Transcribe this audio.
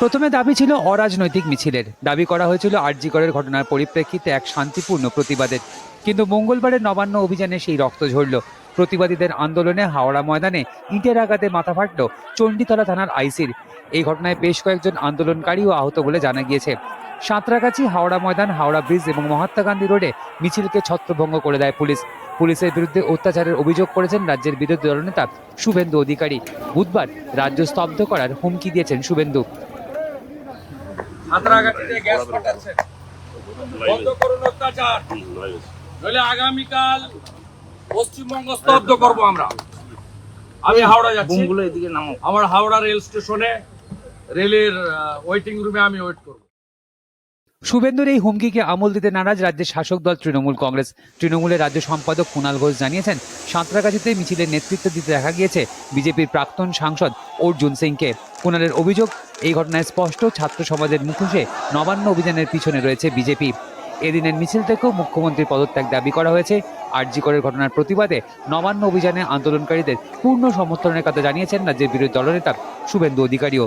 প্রথমে দাবি ছিল অরাজনৈতিক মিছিলের। দাবি করা হয়েছিল আরজিকরের ঘটনার পরিপ্রেক্ষিতে এক শান্তিপূর্ণ প্রতিবাদের। কিন্তু মঙ্গলবারের নবান্ন অভিযানে সেই রক্ত ঝরল। প্রতিবাদীদের আন্দোলনে হাওড়া ময়দানে ইটের আঘাতে মাথা ফাটল চণ্ডীতলা থানার আইসির। এই ঘটনায় বেশ কয়েকজন আন্দোলনকারীও আহত বলে জানা গিয়েছে। সাঁতরাগাছি হাওড়া ময়দান হাওড়া ব্রিজ এবং মহাত্মা গান্ধী রোডে মিছিলকে ছত্রভঙ্গ করে দেয় পুলিশ। পুলিশের বিরুদ্ধে অত্যাচারের অভিযোগ করেছেন রাজ্যের বিরোধী দলনেতা শুভেন্দু অধিকারী। বুধবার রাজ্য স্তব্ধ করার হুমকি দিয়েছেন শুভেন্দু। গ্যাস বন্ধ করুন অত্যাচার। নইলে আগামীকাল পশ্চিমবঙ্গ স্তব্ধ করব আমরা। আমি হাওড়া যাচ্ছি। বুমগুলো এদিকে নামো। আমার হাওড়া রেল স্টেশনে রেলের ওয়েটিং রুমে আমি ওয়েট করব। শুভেন্দুর এই হুমকিকে আমল দিতে নারাজ রাজ্যের শাসক দল তৃণমূল কংগ্রেস। তৃণমূলের রাজ্য সম্পাদক কুণাল ঘোষ জানিয়েছেন, সাঁতরাগাছিতে মিছিলের নেতৃত্ব দিতে দেখা গিয়েছে বিজেপির প্রাক্তন সাংসদ অর্জুন সিংকে। কুণালের অভিযোগ, এই ঘটনায় স্পষ্ট ছাত্র সমাজের মুখোশে নবান্ন অভিযানের পিছনে রয়েছে বিজেপি। এদিনের মিছিল থেকেও মুখ্যমন্ত্রীর পদত্যাগ দাবি করা হয়েছে। আরজি করের ঘটনার প্রতিবাদে নবান্ন অভিযানে আন্দোলনকারীদের পূর্ণ সমর্থনের কথা জানিয়েছেন রাজ্যের বিরোধী দলনেতা শুভেন্দু অধিকারীও।